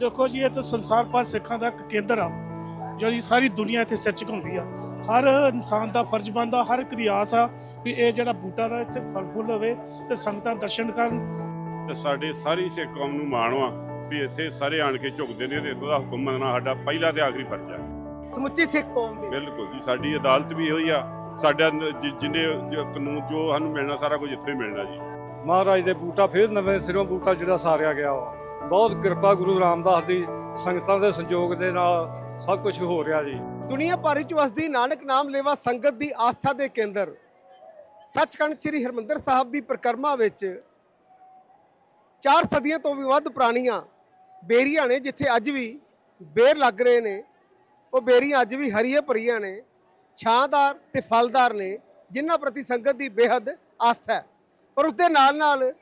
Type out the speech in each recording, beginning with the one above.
ਦੇਖੋ ਜੀ ਇਹ ਤਾਂ ਸੰਸਾਰ ਭਰ ਸਿੱਖਾਂ ਦਾ ਇੱਕ ਕੇਂਦਰ ਆ ਜਿਹੜੀ ਸਾਰੀ ਦੁਨੀਆ ਇੱਥੇ ਸਿਰ ਝੁਕਾਉਂਦੀ ਆ। ਹਰ ਇਨਸਾਨ ਦਾ ਫਰਜ਼ ਬਣਦਾ ਹਰ ਇੱਕ ਦੀ ਆਸ ਆ ਵੀ ਇਹ ਜਿਹੜਾ ਬੂਟਾ ਦਾ ਇੱਥੇ ਫਲ ਫੁੱਲ ਹੋਵੇ ਤੇ ਸੰਗਤਾਂ ਦਰਸ਼ਨ ਕਰਨ। ਤੇ ਸਾਡੇ ਸਾਰੀ ਸਿੱਖ ਕੌਮ ਨੂੰ ਮਾਣ ਵਾ ਵੀ ਇੱਥੇ ਸਾਰੇ ਆਣ ਕੇ ਝੁਕਦੇ ਨੇ ਤੇ ਇਸ ਦਾ ਹੁਕਮ ਮੰਨਣਾ ਸਾਡਾ ਪਹਿਲਾ ਤੇ ਆਖਰੀ ਫਰਜ਼ ਆ। ਸਮੁੱਚੀ ਸਿੱਖ ਕੌਮ ਦੀ। ਬਿਲਕੁਲ ਜੀ ਸਾਡੀ ਅਦਾਲਤ ਵੀ ਇਹੋ ਹੀ ਆ। ਸਾਡਾ ਜਿੰਨੇ ਜੋ ਕਾਨੂੰਨ ਜੋ ਸਾਨੂੰ ਮਿਲਣਾ ਸਾਰਾ ਕੁਝ ਇੱਥੇ ਹੀ ਮਿਲਣਾ ਜੀ। ਮਹਾਰਾਜ ਦੇ ਬੂਟਾ ਫੇਰ ਨਵੇਂ ਸਿਰੋਂ ਬੂਟਾ ਜਿਹੜਾ ਸਾਰਿਆ ਗਿਆ ਵਾ। ਬਹੁਤ ਕਿਰਪਾ ਗੁਰੂ ਰਾਮਦਾਸ ਦੀ ਸੰਗਤਾਂ ਦੇ ਸੰਯੋਗ ਦੇ ਨਾਲ ਸਭ ਕੁਝ ਹੋ ਰਿਹਾ ਜੀ। ਦੁਨੀਆ ਭਰ ਵਿੱਚ ਵਸਦੀ ਨਾਨਕ ਨਾਮ ਲੇਵਾ ਸੰਗਤ ਦੀ ਆਸਥਾ ਦੇ ਕੇਂਦਰ ਸੱਚਖੰਡ ਸ੍ਰੀ ਹਰਮੰਦਰ ਸਾਹਿਬ ਦੀ ਪ੍ਰਕਰਮਾ ਵਿੱਚ ਚਾਰ ਸਦੀਆਂ ਤੋਂ ਵੀ ਵੱਧ ਪੁਰਾਣੀਆਂ ਬੇਰੀਆਂ ਨੇ, ਜਿੱਥੇ ਅੱਜ ਵੀ ਬੇਰ ਲੱਗ ਰਹੇ ਨੇ। ਉਹ ਬੇਰੀਆਂ ਅੱਜ ਵੀ ਹਰੀਆਂ ਭਰੀਆਂ ਨੇ, ਛਾਂਦਾਰ ਤੇ ਫਲਦਾਰ ਨੇ, ਜਿਨ੍ਹਾਂ ਪ੍ਰਤੀ ਸੰਗਤ ਦੀ ਬੇਹੱਦ ਆਸਥਾ ਹੈ। ਪਰ ਉਸਦੇ ਨਾਲ ਨਾਲ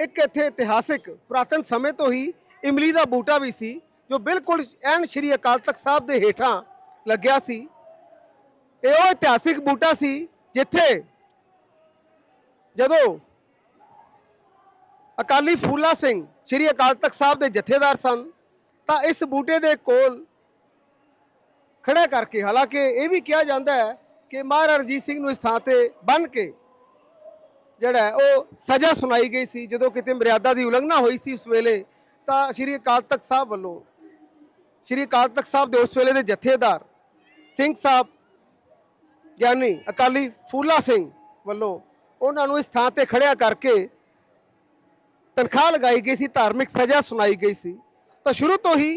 ਇੱਕ ਇੱਥੇ ਇਤਿਹਾਸਿਕ ਪੁਰਾਤਨ ਸਮੇਂ ਤੋਂ ਹੀ ਇਮਲੀ ਦਾ ਬੂਟਾ ਵੀ ਸੀ, ਜੋ ਬਿਲਕੁਲ ਐਨ ਸ਼੍ਰੀ ਅਕਾਲ ਤਖਤ ਸਾਹਿਬ ਦੇ ਹੇਠਾਂ ਲੱਗਿਆ ਸੀ। ਇਹ ਉਹ ਇਤਿਹਾਸਿਕ ਬੂਟਾ ਸੀ ਜਿੱਥੇ ਜਦੋਂ ਅਕਾਲੀ ਫੂਲਾ ਸਿੰਘ ਸ਼੍ਰੀ ਅਕਾਲ ਤਖਤ ਸਾਹਿਬ ਦੇ ਜਥੇਦਾਰ ਸਨ, ਤਾਂ ਇਸ ਬੂਟੇ ਦੇ ਕੋਲ ਖੜਾ ਕਰਕੇ ਹਾਲਾਂਕਿ ਇਹ ਵੀ ਕਿਹਾ ਜਾਂਦਾ ਹੈ ਕਿ ਮਹਾਰਾਜਾ ਰਣਜੀਤ ਸਿੰਘ ਨੂੰ ਇਸ ਥਾਂ ਤੇ ਬੰਨ ਕੇ ਜਿਹੜਾ ਉਹ ਸਜ਼ਾ ਸੁਣਾਈ ਗਈ ਸੀ। ਜਦੋਂ ਕਿਤੇ ਮਰਿਆਦਾ ਦੀ ਉਲੰਘਣਾ ਹੋਈ ਸੀ ਉਸ ਵੇਲੇ, ਤਾਂ ਸ਼੍ਰੀ ਅਕਾਲ ਤਖਤ ਸਾਹਿਬ ਵੱਲੋਂ, ਸ਼੍ਰੀ ਅਕਾਲ ਤਖਤ ਸਾਹਿਬ ਦੇ ਉਸ ਵੇਲੇ ਦੇ ਜਥੇਦਾਰ ਸਿੰਘ ਸਾਹਿਬ ਗਿਆਨੀ ਅਕਾਲੀ ਫੂਲਾ ਸਿੰਘ ਵੱਲੋਂ ਉਹਨਾਂ ਨੂੰ ਇਸ ਥਾਂ ਤੇ ਖੜਿਆ ਕਰਕੇ ਤਨਖਾਹ ਲਗਾਈ ਗਈ ਸੀ, ਧਾਰਮਿਕ ਸਜ਼ਾ ਸੁਣਾਈ ਗਈ ਸੀ। ਤਾਂ ਸ਼ੁਰੂ ਤੋਂ ਹੀ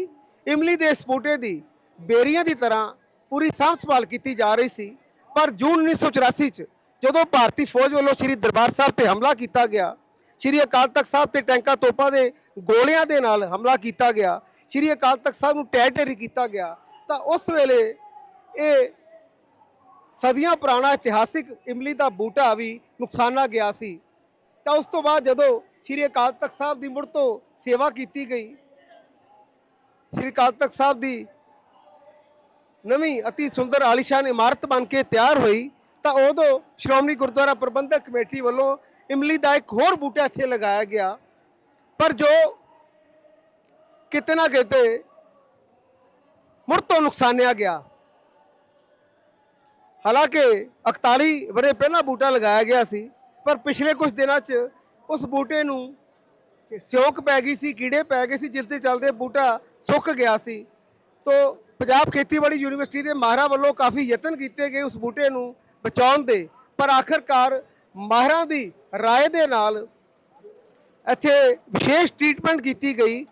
ਇਮਲੀ ਦੇ ਸਪੂਟੇ ਦੀ ਬੇਰੀਆਂ ਦੀ ਤਰ੍ਹਾਂ ਪੂਰੀ ਸਾਂਭ ਸੰਭਾਲ ਕੀਤੀ ਜਾ ਰਹੀ ਸੀ। ਪਰ ਜੂਨ 1984 ਚ ਜਦੋਂ ਭਾਰਤੀ ਫੌਜ ਵੱਲੋਂ ਸ੍ਰੀ ਦਰਬਾਰ ਸਾਹਿਬ ਤੇ ਹਮਲਾ ਕੀਤਾ ਗਿਆ, ਸ੍ਰੀ ਅਕਾਲ ਤਖਤ ਸਾਹਿਬ ਤੇ ਟੈਂਕਾਂ ਤੋਪਾਂ ਦੇ ਗੋਲਿਆਂ ਦੇ ਨਾਲ ਹਮਲਾ ਕੀਤਾ ਗਿਆ, ਸ੍ਰੀ ਅਕਾਲ ਤਖਤ ਸਾਹਿਬ ਨੂੰ ਟਹਿ ਢੇਰੀ ਕੀਤਾ ਗਿਆ, ਤਾਂ ਉਸ ਵੇਲੇ ਇਹ ਸਦੀਆਂ ਪੁਰਾਣਾ ਇਤਿਹਾਸਿਕ ਇਮਲੀ ਦਾ ਬੂਟਾ ਵੀ ਨੁਕਸਾਨਾ ਗਿਆ ਸੀ। ਤਾਂ ਉਸ ਤੋਂ ਬਾਅਦ ਜਦੋਂ ਸ੍ਰੀ ਅਕਾਲ ਤਖਤ ਸਾਹਿਬ ਦੀ ਮੁੜ ਤੋਂ ਸੇਵਾ ਕੀਤੀ ਗਈ, ਸ੍ਰੀ ਅਕਾਲ ਤਖਤ ਸਾਹਿਬ ਦੀ ਨਵੀਂ ਅਤੀ ਸੁੰਦਰ ਆਲੀਸ਼ਾਨ ਇਮਾਰਤ ਬਣ ਕੇ ਤਿਆਰ ਹੋਈ ਤਾਂ ਉਦੋਂ ਸ਼੍ਰੋਮਣੀ ਗੁਰਦੁਆਰਾ ਪ੍ਰਬੰਧਕ ਕਮੇਟੀ ਵੱਲੋਂ ਇਮਲੀ ਦਾ ਇੱਕ ਹੋਰ ਬੂਟਾ ਇੱਥੇ ਲਗਾਇਆ ਗਿਆ। ਪਰ ਜੋ ਕਿਤੇ ਨਾ ਕਿਤੇ ਮੁੜ ਤੋਂ ਨੁਕਸਾਨਿਆ ਗਿਆ। ਹਾਲਾਂਕਿ 41 ਵਰੇ ਪਹਿਲਾਂ ਬੂਟਾ ਲਗਾਇਆ ਗਿਆ ਸੀ, ਪਰ ਪਿਛਲੇ ਕੁਝ ਦਿਨਾਂ 'ਚ ਉਸ ਬੂਟੇ ਨੂੰ ਸਿਉਂਕ ਪੈ ਗਈ ਸੀ, ਕੀੜੇ ਪੈ ਗਏ ਸੀ, ਜਿਸ ਦੇ ਚੱਲਦੇ ਬੂਟਾ ਸੁੱਕ ਗਿਆ ਸੀ। ਤੋਂ ਪੰਜਾਬ ਖੇਤੀਬਾੜੀ ਯੂਨੀਵਰਸਿਟੀ ਦੇ ਮਾਹਰਾਂ ਵੱਲੋਂ ਕਾਫੀ ਯਤਨ ਕੀਤੇ ਗਏ ਉਸ ਬੂਟੇ ਨੂੰ। ਬਚਾਉਣ ਦੇ, ਪਰ ਆਖਰਕਾਰ ਮਾਹਰਾਂ ਦੀ ਰਾਏ ਦੇ ਨਾਲ ਇੱਥੇ ਵਿਸ਼ੇਸ਼ ਟ੍ਰੀਟਮੈਂਟ ਕੀਤੀ ਗਈ।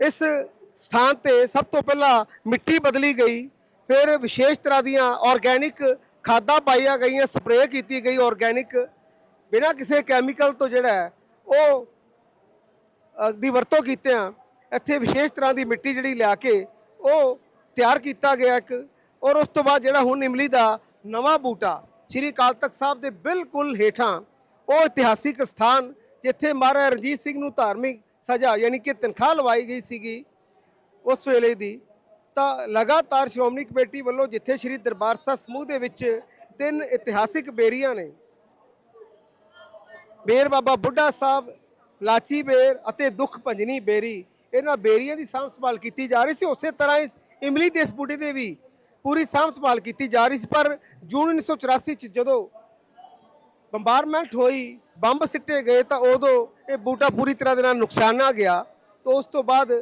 ਇਸ ਸਥਾਨ ਤੇ ਸਭ ਤੋਂ ਪਹਿਲਾਂ ਮਿੱਟੀ ਬਦਲੀ ਗਈ, ਫਿਰ ਵਿਸ਼ੇਸ਼ ਤਰ੍ਹਾਂ ਦੀਆਂ ਆਰਗੈਨਿਕ ਖਾਦਾਂ ਪਾਈਆਂ ਗਈਆਂ ਸਪਰੇਅ ਕੀਤੀ ਗਈ ਆਰਗੈਨਿਕ ਬਿਨਾਂ ਕਿਸੇ ਕੈਮੀਕਲ ਤੋਂ ਜਿਹੜਾ ਉਹ ਦੀ ਵਰਤੋਂ ਕੀਤੇ ਆ। ਇੱਥੇ ਵਿਸ਼ੇਸ਼ ਤਰ੍ਹਾਂ ਦੀ ਮਿੱਟੀ ਜਿਹੜੀ ਲਿਆ ਕੇ ਉਹ ਤਿਆਰ ਕੀਤਾ ਗਿਆ ਇੱਕ, ਔਰ ਉਸ ਤੋਂ ਬਾਅਦ ਜਿਹੜਾ ਹੁਣ ਇਮਲੀ ਦਾ ਨਵਾਂ ਬੂਟਾ ਸ੍ਰੀ ਅਕਾਲ ਤਖਤ ਸਾਹਿਬ ਦੇ ਬਿਲਕੁਲ ਹੇਠਾਂ ਉਹ ਇਤਿਹਾਸਿਕ ਸਥਾਨ ਜਿੱਥੇ ਮਹਾਰਾਜਾ ਰਣਜੀਤ ਸਿੰਘ ਨੂੰ ਧਾਰਮਿਕ ਸਜ਼ਾ ਯਾਨੀ ਕਿ ਤਨਖਾਹ ਲਵਾਈ ਗਈ ਸੀਗੀ ਉਸ ਵੇਲੇ ਦੀ, ਤਾਂ ਲਗਾਤਾਰ ਸ਼੍ਰੋਮਣੀ ਕਮੇਟੀ ਵੱਲੋਂ ਜਿੱਥੇ ਸ੍ਰੀ ਦਰਬਾਰ ਸਾਹਿਬ ਸਮੂਹ ਦੇ ਵਿੱਚ ਤਿੰਨ ਇਤਿਹਾਸਿਕ ਬੇਰੀਆਂ ਨੇ, ਬੇਰ ਬਾਬਾ ਬੁੱਢਾ ਸਾਹਿਬ, ਲਾਚੀ ਬੇਰ ਅਤੇ ਦੁੱਖ ਭੰਜਨੀ ਬੇਰੀ, ਇਹਨਾਂ ਬੇਰੀਆਂ ਦੀ ਸਾਂਭ ਸੰਭਾਲ ਕੀਤੀ ਜਾ ਰਹੀ ਸੀ। ਉਸੇ ਤਰ੍ਹਾਂ ਇਸ ਇਮਲੀ ਦੇ ਇਸ ਬੂਟੇ ਦੇ ਵੀ ਪੂਰੀ ਸਾਂਭ ਸੰਭਾਲ ਕੀਤੀ ਜਾ ਰਹੀ ਸੀ, ਪਰ ਜੂਨ 1984 ਚ ਜਦੋਂ ਬੰਬਾਰਮੈਂਟ ਹੋਈ, ਬੰਬ ਸਿੱਟੇ ਗਏ, ਤਾਂ ਉਦੋਂ ਇਹ ਬੂਟਾ ਪੂਰੀ ਤਰ੍ਹਾਂ ਦੇ ਨਾਲ ਨੁਕਸਾਨਾ ਗਿਆ। ਤਾਂ ਉਸ ਤੋਂ ਬਾਅਦ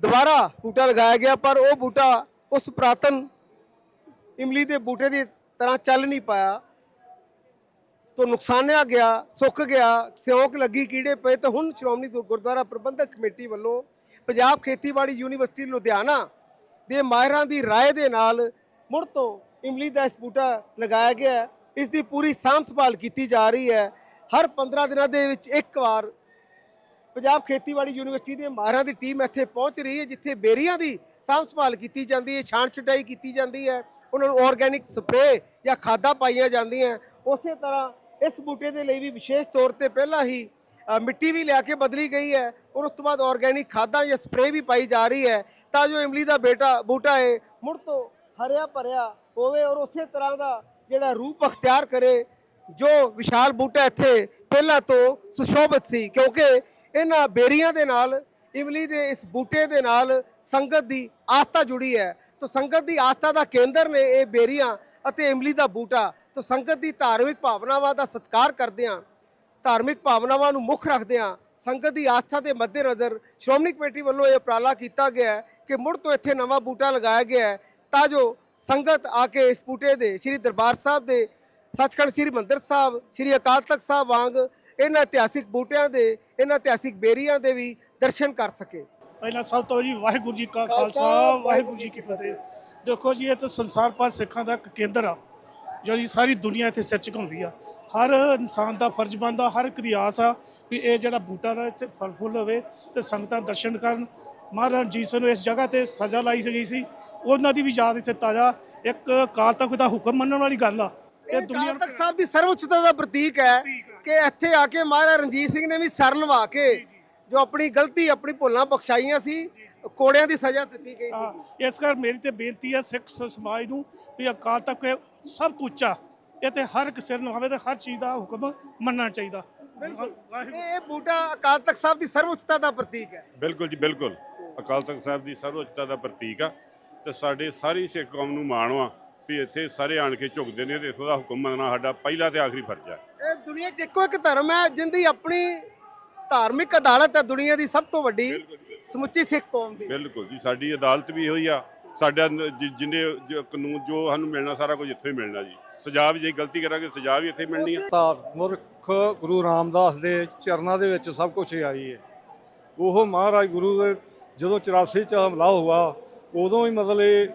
ਦੁਬਾਰਾ ਬੂਟਾ ਲਗਾਇਆ ਗਿਆ, ਪਰ ਉਹ ਬੂਟਾ ਉਸ ਪੁਰਾਤਨ ਇਮਲੀ ਦੇ ਬੂਟੇ ਦੀ ਤਰ੍ਹਾਂ ਚੱਲ ਨਹੀਂ ਪਾਇਆ। ਤੋਂ ਨੁਕਸਾਨਿਆ ਗਿਆ, ਸੁੱਕ ਗਿਆ, ਸਿਉਂਕ ਲੱਗੀ, ਕੀੜੇ ਪਏ। ਤਾਂ ਹੁਣ ਸ਼੍ਰੋਮਣੀ ਗੁਰਦੁਆਰਾ ਪ੍ਰਬੰਧਕ ਕਮੇਟੀ ਵੱਲੋਂ ਪੰਜਾਬ ਖੇਤੀਬਾੜੀ ਯੂਨੀਵਰਸਿਟੀ ਲੁਧਿਆਣਾ ਦੇ ਮਾਹਿਰਾਂ ਦੀ رائے ਦੇ ਨਾਲ ਮੁੜ ਤੋਂ ਇਮਲੀ ਦਾ ਇਸ ਬੂਟਾ ਲਗਾਇਆ ਗਿਆ ਹੈ। ਇਸ ਦੀ ਪੂਰੀ ਸਾਂਭ ਸੰਭਾਲ ਕੀਤੀ ਜਾ ਰਹੀ ਹੈ ਹਰ 15 ਦਿਨਾਂ ਦੇ ਵਿੱਚ ਇੱਕ ਵਾਰ ਪੰਜਾਬ ਖੇਤੀਬਾੜੀ ਯੂਨੀਵਰਸਿਟੀ ਦੇ ਮਾਹਿਰਾਂ ਦੀ ਟੀਮ ਇੱਥੇ ਪਹੁੰਚ ਰਹੀ ਹੈ ਜਿੱਥੇ ਬੇਰੀਆਂ ਦੀ ਸਾਂਭ ਸੰਭਾਲ ਕੀਤੀ ਜਾਂਦੀ ਹੈ ਛਾਣ ਛਟਾਈ ਕੀਤੀ ਜਾਂਦੀ ਹੈ ਉਹਨਾਂ ਨੂੰ ਆਰਗੈਨਿਕ ਸਪਰੇਅ ਜਾਂ ਖਾਦਾਂ ਪਾਈਆਂ ਜਾਂਦੀਆਂ ਉਸੇ ਤਰ੍ਹਾਂ ਇਸ ਬੂਟੇ ਦੇ ਲਈ ਵੀ ਵਿਸ਼ੇਸ਼ ਤੌਰ ਤੇ ਪਹਿਲਾਂ ਹੀ ਅ, ਮਿੱਟੀ ਵੀ ਲਿਆ ਕੇ ਬਦਲੀ ਗਈ ਹੈ। ਔਰ ਉਸ ਤੋਂ ਬਾਅਦ ਆਰਗੈਨਿਕ ਖਾਦਾਂ ਜਾਂ ਸਪਰੇਅ ਵੀ ਪਾਈ ਜਾ ਰਹੀ ਹੈ। ਤਾਂ ਜੋ ਇਮਲੀ ਦਾ ਬੇਟਾ, ਬੂਟਾ ਹੈ ਮੁੜ ਤੋਂ ਹਰਿਆ ਭਰਿਆ ਹੋਵੇ ਔਰ ਉਸੇ ਤਰ੍ਹਾਂ ਦਾ ਜਿਹੜਾ ਰੂਪ ਅਖਤਿਆਰ ਕਰੇ, ਜੋ ਵਿਸ਼ਾਲ ਬੂਟਾ ਇੱਥੇ ਪਹਿਲਾਂ ਤੋਂ ਸੁਸ਼ੋਭਿਤ ਸੀ। ਕਿਉਂਕਿ ਇਹਨਾਂ ਬੇਰੀਆਂ ਦੇ ਨਾਲ, ਇਮਲੀ ਦੇ ਇਸ ਬੂਟੇ ਦੇ ਨਾਲ ਸੰਗਤ ਦੀ ਆਸਥਾ ਜੁੜੀ ਹੈ। ਤਾਂ ਸੰਗਤ ਦੀ ਆਸਥਾ ਦਾ ਕੇਂਦਰ ਨੇ ਇਹ ਬੇਰੀਆਂ ਅਤੇ ਇਮਲੀ ਦਾ ਬੂਟਾ। ਤਾਂ ਸੰਗਤ ਦੀ ਧਾਰਮਿਕ ਭਾਵਨਾਵਾਂ ਦਾ ਸਤਿਕਾਰ ਕਰਦਿਆਂ ਧਾਰਮਿਕ ਭਾਵਨਾਵਾਂ ਨੂੰ ਮੁੱਖ ਰੱਖਦਿਆਂ ਸੰਗਤ ਦੀ ਆਸਥਾ ਦੇ ਮੱਦੇਨਜ਼ਰ ਸ਼੍ਰੋਮਣੀ ਕਮੇਟੀ ਵੱਲੋਂ ਇਹ ਉਪਰਾਲਾ ਕੀਤਾ ਗਿਆ ਹੈ ਕਿ ਮੁੜ ਤੋਂ ਇੱਥੇ ਨਵਾਂ ਬੂਟਾ ਲਗਾਇਆ ਗਿਆ ਹੈ ਤਾਂ ਜੋ ਸੰਗਤ ਆ ਕੇ ਇਸ ਬੂਟੇ ਦੇ ਸ੍ਰੀ ਦਰਬਾਰ ਸਾਹਿਬ ਦੇ ਸੱਚਖੰਡ ਸ੍ਰੀ ਮੰਦਰ ਸਾਹਿਬ, ਸ੍ਰੀ ਅਕਾਲ ਤਖਤ ਸਾਹਿਬ ਵਾਂਗ ਇਹਨਾਂ ਇਤਿਹਾਸਿਕ ਬੂਟਿਆਂ ਦੇ, ਇਹਨਾਂ ਇਤਿਹਾਸਿਕ ਬੇਰੀਆਂ ਦੇ ਵੀ ਦਰਸ਼ਨ ਕਰ ਸਕੇ। ਪਹਿਲਾਂ ਸਭ ਤੋਂ ਜੀ ਵਾਹਿਗੁਰੂ ਜੀ ਕਾ ਖਾਲਸਾ, ਵਾਹਿਗੁਰੂ ਜੀ ਕੀ ਫਤਿਹ। ਦੇਖੋ ਜੀ, ਇਹ ਤਾਂ ਸੰਸਾਰ ਭਰ ਸਿੱਖਾਂ ਦਾ ਇੱਕ ਕੇਂਦਰ ਆ। ਜਿਹੜੀ ਸਾਰੀ ਦੁਨੀਆ ਇੱਥੇ ਸਿਰ ਝੁਕਾਉਂਦੀ ਆ। ਹਰ ਇਨਸਾਨ ਦਾ ਫਰਜ਼ ਬਣਦਾ ਹਰ ਇੱਕ ਦੀ ਆਸ ਆ ਵੀ ਇਹ ਜਿਹੜਾ ਬੂਟਾ ਦਾ ਇੱਥੇ ਫਲ ਫੁੱਲ ਹੋਵੇ ਤੇ ਸੰਗਤਾਂ ਦਰਸ਼ਨ ਕਰਨ। ਮਹਾਰਾਜ ਜੀ ਸਿੰਘ ਨੂੰ ਇਸ ਜਗ੍ਹਾ ਤੇ ਸਜ਼ਾ ਲਾਈ ਗਈ ਸੀ। ਉਹਨਾਂ ਦੀ ਵੀ ਯਾਦ ਇੱਥੇ ਤਾਜ਼ਾ। ਇੱਕ ਕਾਲ ਤੱਕ ਦਾ ਹੁਕਮ ਮੰਨਣ ਵਾਲੀ ਗੱਲ ਆ। ਇਹ ਦੁਨੀਆ ਤਖਤ ਸਾਹਿਬ ਦੀ ਸਰਵਉੱਚਤਾ ਦਾ ਪ੍ਰਤੀਕ ਹੈ ਕਿ ਇੱਥੇ ਆ ਕੇ ਮਹਾਰਾਜਾ ਰਣਜੀਤ ਸਿੰਘ ਨੇ ਵੀ ਸਰ ਲਵਾ ਕੇ ਜੋ ਆਪਣੀ ਗਲਤੀ ਆਪਣੀ ਭੁੱਲਾਂ ਬਖਸ਼ਾਈਆਂ ਸੀ ਕੋੜਿਆਂ ਦੀ ਸਜ਼ਾ ਦਿੱਤੀ ਗਈ ਸੀ। ਇਸ ਕਰ ਮੇਰੀ ਤੇ ਬੇਨਤੀ ਹੈ ਸਿੱਖ ਸਮਾਜ ਨੂੰ ਵੀ ਅਕਾਲ ਇਹ ਸਭ ਤੋਂ ਉੱਚਾ ਇਹ ਤੇ ਹਰ ਇੱਕ ਸਿਰ ਨੂੰ ਹੋਵੇ ਤੇ ਹਰ ਚੀਜ਼ ਦਾ ਹੁਕਮ ਮੰਨਣਾ ਚਾਹੀਦਾ। ਇਹ ਇਹ ਬੂਟਾ ਅਕਾਲ ਤਖਤ ਸਾਹਿਬ ਦੀ ਸਰਵਉੱਚਤਾ ਦਾ ਪ੍ਰਤੀਕ ਹੈ। ਬਿਲਕੁਲ ਜੀ ਬਿਲਕੁਲ। ਅਕਾਲ ਤਖਤ ਸਾਹਿਬ ਦੀ ਸਰਵਉੱਚਤਾ ਦਾ ਪ੍ਰਤੀਕ ਆ। ਤੇ ਸਾਡੇ ਸਾਰੀ ਸਿੱਖ ਕੌਮ ਨੂੰ ਮਾਣ ਆ ਵੀ ਇੱਥੇ ਸਾਰੇ ਆਣ ਕੇ ਝੁਕਦੇ ਨੇ ਤੇ ਇਸ ਦਾ ਹੁਕਮ ਮੰਨਣਾ ਸਾਡਾ ਪਹਿਲਾ ਤੇ ਆਖਰੀ ਫਰਜ਼ ਹੈ ਇਹ ਦੁਨੀਆ 'ਚ ਇੱਕੋ ਇੱਕ ਧਰਮ ਹੈ ਜਿੰਦੀ ਆਪਣੀ ਧਾਰਮਿਕ ਅਦਾਲਤ ਹੈ ਦੁਨੀਆ ਦੀ ਸਭ ਤੋਂ ਵੱਡੀ ਸਮੁੱਚੀ ਸਿੱਖ ਕੌਮ ਦੀ। ਬਿਲਕੁਲ ਜੀ ਸਾਡੀ ਅਦਾਲਤ ਵੀ ਹੋਈ ਆ। ਸਾਡਾ ਜਿੰਨੇ ਕਾਨੂੰਨ ਜੋ ਸਾਨੂੰ ਮਿਲਣਾ, ਸਾਰਾ ਕੁਝ ਇੱਥੋਂ ਹੀ ਮਿਲਣਾ ਜੀ। ਸਜ਼ਾ ਵੀ, ਜੇ ਗਲਤੀ ਕਰਾਂਗੇ, ਸਜ਼ਾ ਵੀ ਇੱਥੇ ਮਿਲਣੀ ਆ। ਤਾਂ ਮੁਰਖ ਗੁਰੂ ਰਾਮਦਾਸ ਦੇ ਚਰਨਾਂ ਦੇ ਵਿੱਚ ਸਭ ਕੁਝ ਆਈ ਹੈ ਉਹ ਮਹਾਰਾਜ ਗੁਰੂ ਦੇ, ਜਦੋਂ 84 ਚ ਹਮਲਾ ਹੋਇਆ, ਉਦੋਂ ਹੀ ਮਤਲਬ ਇਹ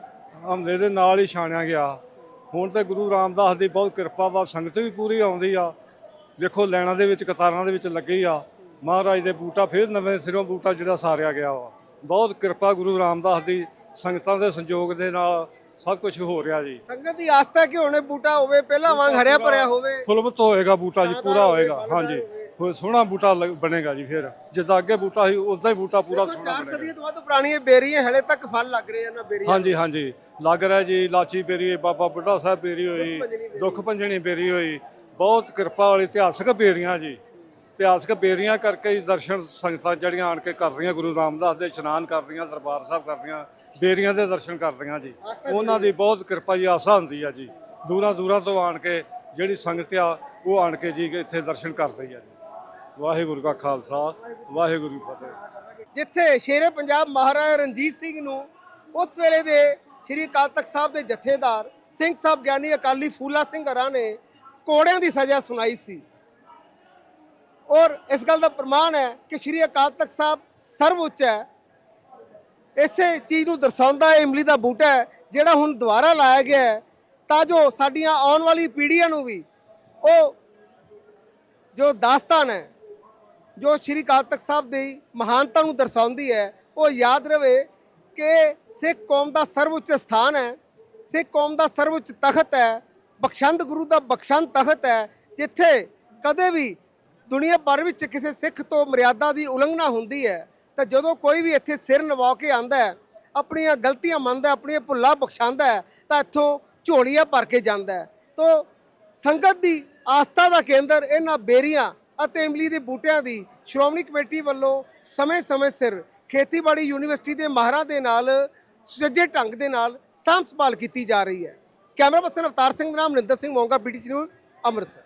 ਹਮਲੇ ਦੇ ਨਾਲ ਹੀ ਛਾਣਿਆ ਗਿਆ। ਹੁਣ ਤੇ ਗੁਰੂ ਰਾਮਦਾਸ ਦੀ ਬਹੁਤ ਕਿਰਪਾ ਵਾ, ਸੰਗਤ ਵੀ ਪੂਰੀ ਆਉਂਦੀ ਆ। ਦੇਖੋ, ਲੈਣਾ ਦੇ ਵਿੱਚ, ਕਤਾਰਾਂ ਦੇ ਵਿੱਚ ਲੱਗੀ ਆ। ਮਹਾਰਾਜ ਦੇ ਬੂਟਾ, ਫਿਰ ਨਵੇਂ ਸਿਰੋਂ ਬੂਟਾ ਜਿਹੜਾ ਸਾਰਿਆ ਗਿਆ ਵਾ। ਬਹੁਤ ਕਿਰਪਾ ਗੁਰੂ ਰਾਮਦਾਸ ਦੀ। ਸੰਗਤਾਂ ਦੇ ਸੰਯੋਗ ਦੇ ਨਾਲ ਸਭ ਕੁਝ ਹੋ ਰਿਹਾ ਜੀ। ਸੰਗਤ ਦੀ ਆਸਥਾ ਕਿ ਹੁਣ ਬੂਟਾ ਹੋਵੇ ਪਹਿਲਾਂ ਵਾਂਗ ਹਰਿਆ ਭਰਿਆ ਹੋਵੇ। ਫੁੱਲਬਤ ਹੋਏਗਾ ਬੂਟਾ ਜੀ ਪੂਰਾ ਹੋਏਗਾ। ਹਾਂਜੀ। ਹੋਰ ਸੋਹਣਾ ਬੂਟਾ ਬਣੇਗਾ ਜੀ ਫਿਰ। ਜਿੱਦਾਂ ਅੱਗੇ ਬੂਟਾ ਸੀ ਉਦਾਂ ਹੀ ਬੂਟਾ ਪੂਰਾ ਸੋਹਣਾ ਬਣੇਗਾ। ਸਦੀਆਂ ਤੋਂ ਵੱਧ ਪੁਰਾਣੀਆਂ ਬੇਰੀਆਂ ਹਲੇ ਤੱਕ ਫਲ ਲੱਗ ਰਹੇ ਇਹਨਾਂ ਬੇਰੀਆਂ। ਹਾਂਜੀ ਹਾਂਜੀ। ਲੱਗ ਰਿਹਾ ਜੀ ਲਾਚੀ ਬੇਰੀ ਬਾਬਾ ਬੁੱਢਾ ਸਾਹਿਬ ਬੇਰੀ ਹੋਈ। ਦੁੱਖ ਭੰਜਣੀ ਬੇਰੀ ਹੋਈ। ਬਹੁਤ ਕਿਰਪਾ ਵਾਲੀ ਇਤਿਹਾਸਕ ਬੇਰੀਆਂ ਜੀ। ਇਤਿਹਾਸਕ ਬੇਰੀਆਂ ਕਰਕੇ ਹੀ ਦਰਸ਼ਨ ਸੰਗਤਾਂ ਜਿਹੜੀਆਂ ਆਣ ਕੇ ਕਰ ਰਹੀਆਂ, ਗੁਰੂ ਰਾਮਦਾਸ ਦੇ ਇਸ਼ਨਾਨ ਕਰਦੀਆਂ ਦਰਬਾਰ ਸਾਹਿਬ ਕਰਦੀਆਂ ਬੇਰੀਆਂ ਦੇ ਦਰਸ਼ਨ ਕਰਦੀਆਂ ਜੀ। ਉਹਨਾਂ ਦੀ ਬਹੁਤ ਕਿਰਪਾ ਜੀ, ਆਸਾ ਹੁੰਦੀ ਆ ਜੀ। ਦੂਰਾਂ ਦੂਰਾਂ ਤੋਂ ਆਣ ਕੇ ਜਿਹੜੀ ਸੰਗਤ ਆ, ਉਹ ਆਣ ਕੇ ਜੀ ਇੱਥੇ ਦਰਸ਼ਨ ਕਰਦੀ ਆ ਜੀ। ਵਾਹਿਗੁਰੂ ਕਾ ਖਾਲਸਾ, ਵਾਹਿਗੁਰੂ ਜੀ ਫਤਿਹ। ਜਿੱਥੇ ਸ਼ੇਰੇ ਪੰਜਾਬ ਮਹਾਰਾਜਾ ਰਣਜੀਤ ਸਿੰਘ ਨੂੰ ਉਸ ਵੇਲੇ ਦੇ ਸ੍ਰੀ ਅਕਾਲ ਤਖਤ ਸਾਹਿਬ ਦੇ ਜਥੇਦਾਰ, ਸਿੰਘ ਸਾਹਿਬ ਗਿਆਨੀ ਅਕਾਲੀ ਫੂਲਾ ਸਿੰਘ ਹਰਾ ਨੇ ਕੋੜਿਆਂ ਦੀ ਸਜ਼ਾ ਸੁਣਾਈ ਸੀ। ਔਰ ਇਸ ਗੱਲ ਦਾ ਪ੍ਰਮਾਣ ਹੈ ਕਿ ਸ੍ਰੀ ਅਕਾਲ ਤਖਤ ਸਾਹਿਬ ਸਰਵਉੱਚ ਹੈ। ਇਸੇ ਚੀਜ਼ ਨੂੰ ਦਰਸਾਉਂਦਾ ਹੈ, ਇਮਲੀ ਦਾ ਬੂਟਾ ਹੈ, ਜਿਹੜਾ ਹੁਣ ਦੁਬਾਰਾ ਲਾਇਆ ਗਿਆ ਹੈ। ਤਾਂ ਜੋ ਸਾਡੀਆਂ ਆਉਣ ਵਾਲੀ ਪੀੜ੍ਹੀਆਂ ਨੂੰ ਵੀ ਉਹ ਜੋ ਦਾਸਤਾਨ ਹੈ, ਜੋ ਸ਼੍ਰੀ ਅਕਾਲ ਤਖਤ ਸਾਹਿਬ ਦੀ ਮਹਾਨਤਾ ਨੂੰ ਦਰਸਾਉਂਦੀ ਹੈ, ਉਹ ਯਾਦ ਰਵੇ ਕਿ ਸਿੱਖ ਕੌਮ ਦਾ ਸਰਵਉੱਚ ਸਥਾਨ ਹੈ। ਸਿੱਖ ਕੌਮ ਦਾ ਸਰਵਉੱਚ ਤਖਤ ਹੈ। ਬਖਸ਼ੰਦ ਗੁਰੂ ਦਾ ਬਖਸ਼ੰਦ ਤਖਤ ਹੈ। ਜਿੱਥੇ ਕਦੇ ਵੀ ਦੁਨੀਆ ਭਰ ਵਿੱਚ ਕਿਸੇ ਸਿੱਖ ਤੋਂ ਮਰਿਆਦਾ ਦੀ ਉਲੰਘਣਾ ਹੁੰਦੀ ਹੈ, ਤਾਂ ਜਦੋਂ ਕੋਈ ਵੀ ਇੱਥੇ ਸਿਰ ਨਵਾ ਕੇ ਆਂਦਾ ਹੈ, ਆਪਣੀਆਂ ਗਲਤੀਆਂ ਮੰਨਦਾ ਆਪਣੀਆਂ ਭੁੱਲਾਂ ਬਖਸ਼ਾਉਂਦਾ ਹੈ, ਤਾਂ ਇੱਥੋਂ ਝੋਲੀਆਂ ਭਰ ਕੇ ਜਾਂਦਾ ਹੈ। ਤੋ ਸੰਗਤ ਦੀ ਆਸਥਾ ਦਾ ਕੇਂਦਰ ਇਹਨਾਂ ਬੇਰੀਆਂ ਅਤੇ ਇਮਲੀ ਦੇ ਬੂਟਿਆਂ ਦੀ ਸ਼੍ਰੋਮਣੀ ਕਮੇਟੀ ਵੱਲੋਂ ਸਮੇਂ-ਸਮੇਂ ਸਿਰ ਖੇਤੀਬਾੜੀ ਯੂਨੀਵਰਸਿਟੀ ਦੇ ਮਾਹਰਾਂ ਦੇ ਨਾਲ ਸੁਚੱਜੇ ਢੰਗ ਦੇ ਨਾਲ ਸਾਂਭ ਸੰਭਾਲ ਕੀਤੀ ਜਾ ਰਹੀ ਹੈ। ਕੈਮਰਾ ਪਰਸਨ ਅਵਤਾਰ ਸਿੰਘ, ਨਾਮ ਨਿੰਦਰ ਸਿੰਘ ਮੋਂਗਾ ਪੀਟੀਸੀ ਨਿਊਜ਼ ਅੰਮ੍ਰਿਤਸਰ।